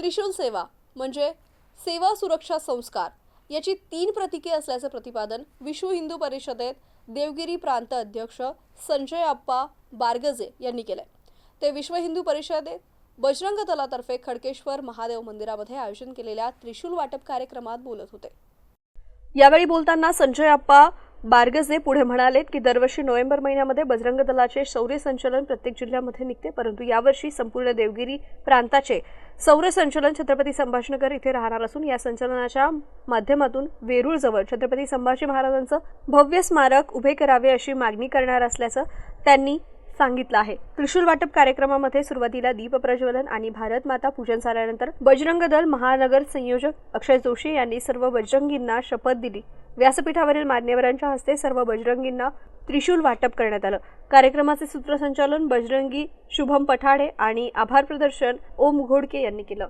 त्रिशूल सेवा म्हणजे सेवा सुरक्षा संस्कार याची तीन प्रतीके असल्याचं प्रतिपादन विश्व हिंदू परिषदेत देवगिरी प्रांत अध्यक्ष संजय अप्पा बारगजे यांनी केलंय. ते विश्व हिंदू परिषदेत बजरंग दलातर्फे खडकेश्वर महादेव मंदिरामध्ये आयोजन केलेल्या त्रिशूल वाटप कार्यक्रमात बोलत होते. यावेळी बोलताना संजय अप्पा बारगजे पुढे म्हणालेत की दरवर्षी नोव्हेंबर महिन्यामध्ये बजरंग दलाचे शौर्य संचलन प्रत्येक जिल्ह्यामध्ये निघते परंतु यावर्षी संपूर्ण देवगिरी प्रांताचे शौर्य संचलन छत्रपती संभाजीनगर इथे राहणार असून या संचलनाच्या माध्यमातून वेरूळजवळ छत्रपती संभाजी महाराजांचं भव्य स्मारक उभे करावे अशी मागणी करणार असल्याचं त्यांनी सांगितलं आहे. त्रिशूल वाटप कार्यक्रमामध्ये सुरुवातीला दीप प्रज्वलन आणि भारत माता पूजन झाल्यानंतर बजरंग दल महानगर संयोजक अक्षय जोशी यांनी सर्व बजरंगींना शपथ दिली. व्यासपीठावरील मान्यवरांच्या हस्ते सर्व बजरंगींना त्रिशूल वाटप करण्यात आलं. कार्यक्रमाचे सूत्रसंचालन बजरंगी शुभम पठाडे आणि आभार प्रदर्शन ओम घोडके यांनी केलं.